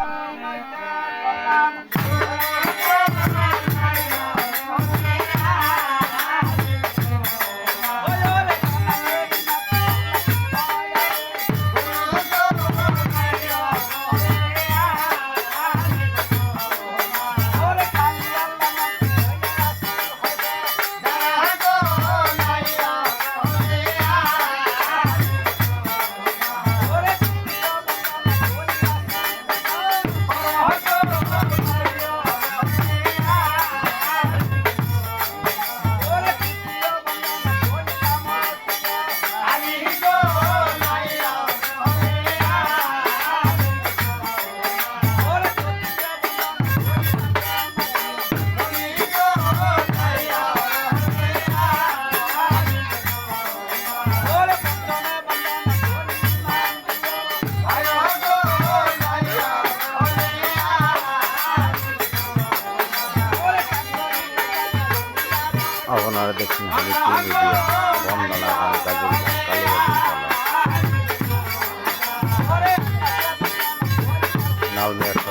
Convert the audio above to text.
Oh my God! আপনারা দেখছেন হলি media বন্দনা নাউলিয়া সরকার